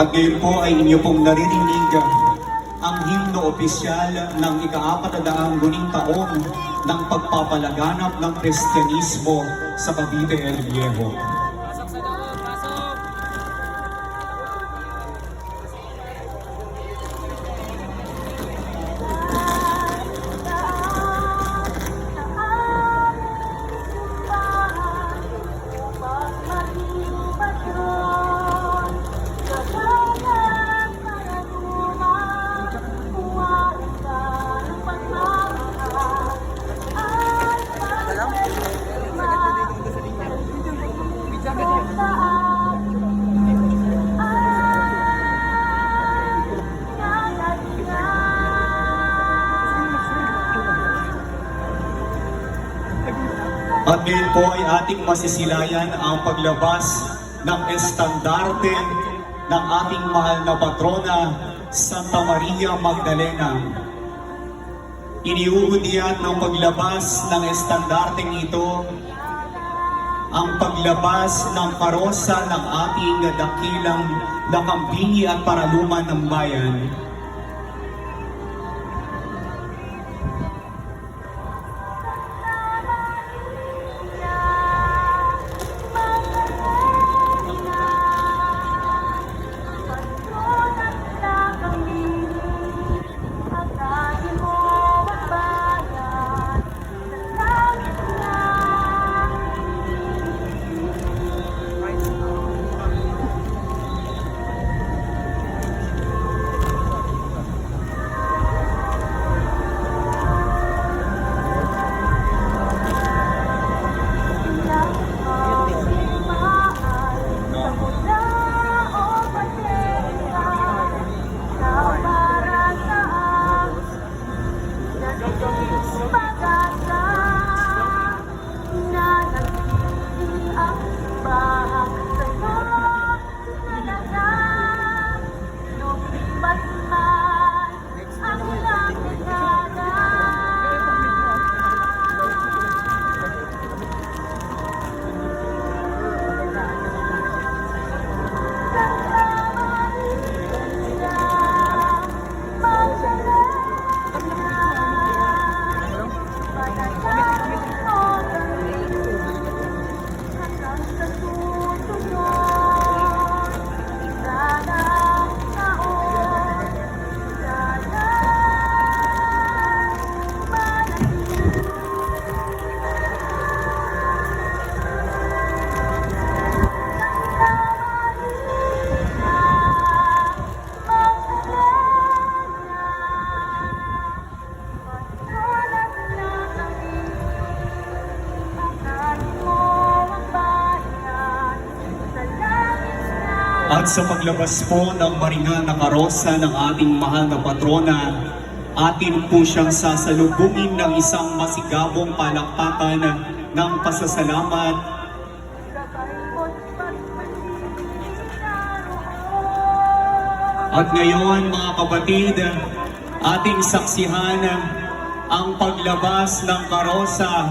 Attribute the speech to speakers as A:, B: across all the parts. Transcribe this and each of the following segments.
A: At ngayon po ay inyo pong naririnig ang himno opisyal ng ika-apatadaang guning taon ng pagpapalaganap ng Kristyanismo sa Cavite El Viejo. At ngayon po ay ating masisilayan ang paglabas ng estandarte ng ating mahal na patrona, Santa Maria Magdalena. Iniuudyat ng paglabas ng estandarteng ito ang paglabas ng karosa ng ating dakilang nakambingi at paraluman ng bayan. At sa paglabas po ng maringal na karosa ng ating mahal na patrona, atin po siyang sasalubungin ng isang masigabong palakpakan ng pasasalamat. At ngayon mga kapatid, ating saksihan ang paglabas ng karosa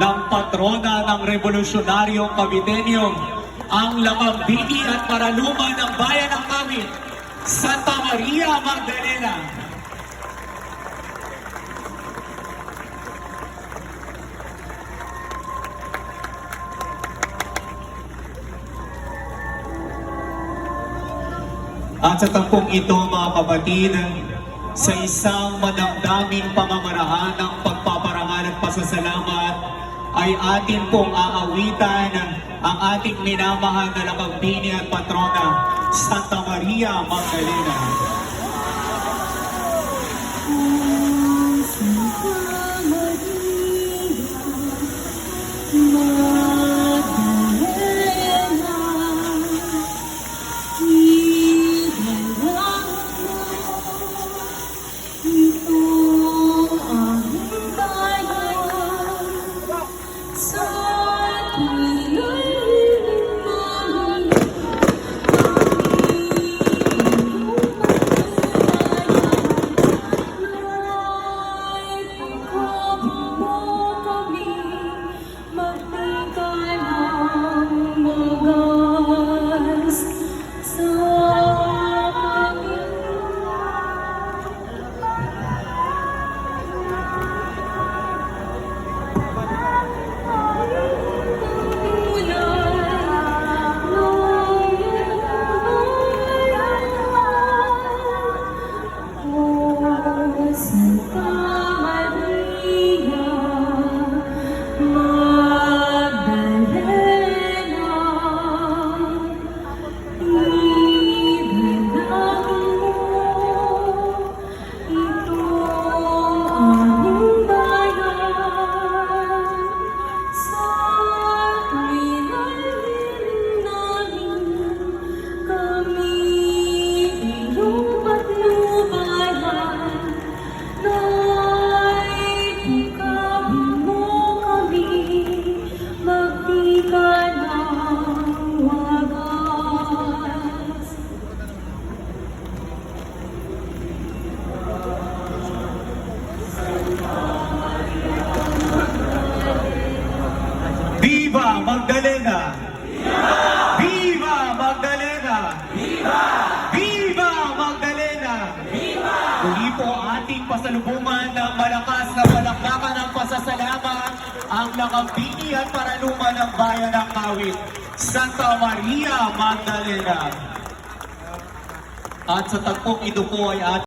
A: ng patrona ng Revolusyonaryong Kabitenyo, ang lamambini at paraluman ng bayan ng Kawit, Santa Maria Magdalena. At sa tampong ito mga kapatid, sa isang madamdaming pamamaraan ng pagpaparangal at pasasalamat, ay atin pong aawitan ang ating minamahal na lakagbini at patrona, Santa Maria Magdalena.
B: Sa
C: Magdalena! Viva Magdalena! Viva! Viva Magdalena! Viva! Muli po ating pasalubungan ng malakas na palakpakan ng pasasalamat ang nakabini at paranuman ng bayan ng Kawit, Santa Maria Magdalena. At sa tagpong ito po ay ating